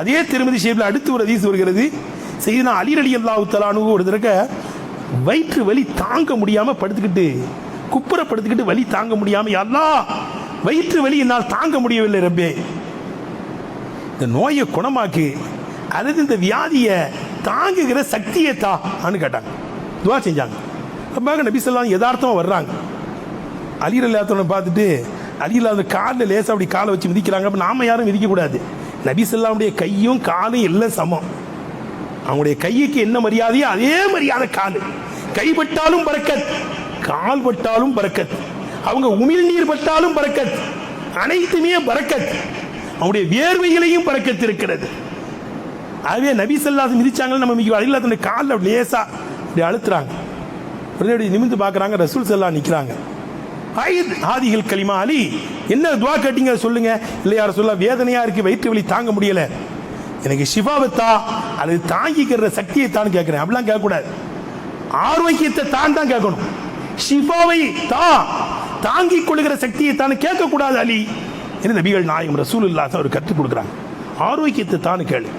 அதே திருமதி ஷேப்ல அடுத்து ஒரு ஹதீஸ் வருகிறது. செய்தினா அலி அலி அல்லா உத்தலானு ஒரு திறக்க வயிற்று வலி தாங்க முடியாம படுத்துக்கிட்டு குப்புற படுத்துக்கிட்டு வலி தாங்க முடியாம எல்லா வயிற்று வலி என்னால் தாங்க முடியவில்லை ரப்பே. இந்த நோயை குணமாக்கு அல்லது இந்த வியாதியை தாங்குகிற சக்தியை தா ஆன்னு கேட்டாங்க. துவா செஞ்சாங்க. அப்போ நபி சொல்லாம் யதார்த்தமாக வர்றாங்க. அலிர் இல்லாதவனை பார்த்துட்டு அலி இல்லாத காலில் லேசாக அப்படி காலை வச்சு மிதிக்கிறாங்க. அப்போ நாம யாரும் மிதிக்கக்கூடாது. நபிசல்லாமுடைய கையும் காலும் எல்லாம் சமம். அவங்களுடைய கைக்கு என்ன மரியாதையோ அதே மரியாதை காலு. கைப்பட்டாலும் பறக்கத் கால் பட்டாலும் பறக்கத். அவங்க உமிழ் நீர் பட்டாலும் பறக்கத் அனைத்துமே பறக்கத். அவனுடைய வேர்வைகளையும் பறக்கத் இருக்கிறது. அதுவே நபி சொல்லாத மிதிச்சாங்கன்னு நம்ம மிக அலில்லா தன்னுடைய காலில் அப்படி லேசாக அப்படி அழுத்துறாங்க. உடனே நிமிந்து பார்க்குறாங்க ரசூல் செல்லா நிற்கிறாங்க ஆயித் ஆதிகள் கலிமா அலி என்ன துவா கேட்டீங்க சொல்லுங்க. இல்லையா சொல்ல வேதனையா இருக்கு வயிற்று வலி தாங்க முடியல. எனக்கு சிவாவத்தா அது தாங்கிக்கிற சக்தியை தான் கேட்கிறேன். அப்படிலாம் கேட்கக்கூடாது. ஆரோக்கியத்தை தான் தான் கேட்கணும். சிவாவை தா தாங்கிக் கொள்கிற சக்தியை தான் கேட்கக்கூடாது அலி. என்று நபிகள் நாயகம் ரசூல் இல்லாத அவர் கற்றுக் கொடுக்குறாங்க. ஆரோக்கியத்தை தான் கேளு.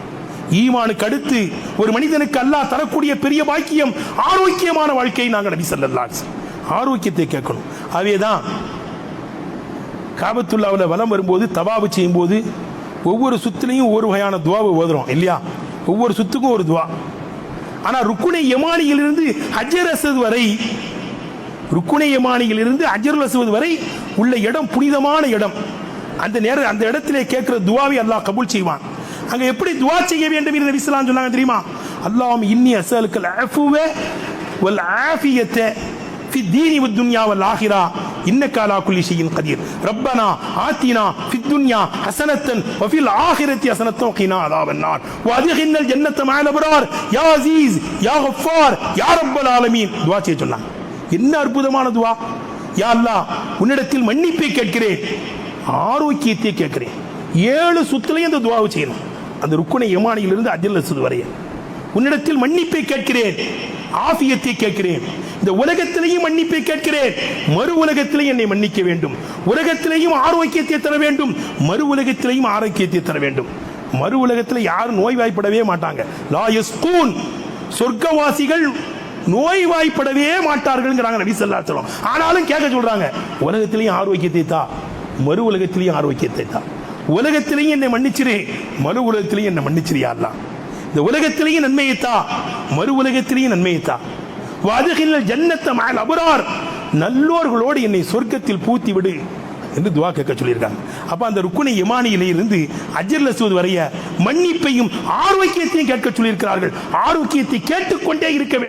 ஈமானுக்கு அடுத்து ஒரு மனிதனுக்கு அல்லாஹ் தரக்கூடிய பெரிய பாக்கியம் ஆரோக்கியமான வாழ்க்கையை நாங்கள் நபி ஸல்லல்லாஹு ஆரோக்கியத்தை கேட்கணும். அவைதான் காபத்துல்லாவில் வலம் வரும்போது தவாபு செய்யும்போது ஒவ்வொரு சுத்துலையும் ஒவ்வொரு வகையான துவாவை ஓதுறோம் இல்லையா? ஒவ்வொரு சுத்துக்கும் ஒரு துவா. ஆனால் ருக்குனை யமானியிலிருந்து ஹஜர் அசத் வரை ருக்குனை யமானியிலிருந்து ஹஜருல் அஸ்வத் வரை உள்ள இடம் புனிதமான இடம். அந்த நேரம் அந்த இடத்திலே கேட்கிற துவாவை அல்லாஹ் கபூல் செய்வான். அங்க எப்படி துவா செய்ய வேண்டும் என்று நபி சொன்னாங்க தெரியுமா? அல்லாஹ் இன்னி அசலுக்கு அஃபுவ வல் ஆஃபியத்த في الدين والدنيا والآخرة إنك على كل شيء قدير ربنا آتنا في الدنيا حسنة وفي الآخرة حسنة وقنا عذاب النار وأدخلنا الجنة مع الأبرار يا عزيز يا غفار يا رب العالمين துவா செய்ய சொன்னாங்க என்ன அற்புதமான துவா யா அல்லாஹ் உன்னிடத்தில் மன்னிப்பை கேட்கிறேன் ஆரோக்கியத்தை கேட்கிறேன் ஏழு சுத்திலையும் அந்த துவாவை செய்யணும் அந்த ருக்குனை யமானியிலிருந்து அஜல் அசுது வரைய உன்னிடத்தில் மன்னிப்பை கேட்கிறேன் ஆபியத்தை கேட்கிறேன். இந்த உலகத்திலேயும் மன்னிப்பை கேட்கிறேன். மறு உலகத்திலேயும் என்னை மன்னிக்க வேண்டும். உலகத்திலேயும் ஆரோக்கியத்தை தர வேண்டும். மறு உலகத்திலேயும் ஆரோக்கியத்தை தர வேண்டும். மறு உலகத்தில் யாரும் நோய்வாய்ப்படவே மாட்டாங்க. லா யஸ்கூன். சொர்க்கவாசிகள் நோய்வாய்ப்படவே மாட்டார்கள்ங்கிறாங்க நபி சொல்லா சொல்லும் ஆனாலும் கேட்க சொல்றாங்க உலகத்திலேயும் ஆரோக்கியத்தை தா. மறு உலகத்திலேயும் ஆரோக்கியத்தை தா. உலகத்திலேயும் என்னை மன்னிச்சிரு. மறு உலகத்திலேயும் என்னை மன்னிச்சிரு யாரெல்லாம் இந்த உலகத்திலேயும் நன்மையைத்தா மறு உலகத்திலேயும் நன்மையைத்தா வாதுகில் ஜன்னத்த மகள் அபுரார். நல்லோர்களோடு என்னை சொர்க்கத்தில் பூத்தி விடு என்று துவா கேட்க சொல்லியிருக்காங்க. அப்ப அந்த ருக்குனை இமானியிலிருந்து அஜர்ல சூது வரைய மன்னிப்பையும் ஆரோக்கியத்தையும் கேட்க சொல்லியிருக்கிறார்கள். ஆரோக்கியத்தை கேட்டுக்கொண்டே இருக்க வேண்டும்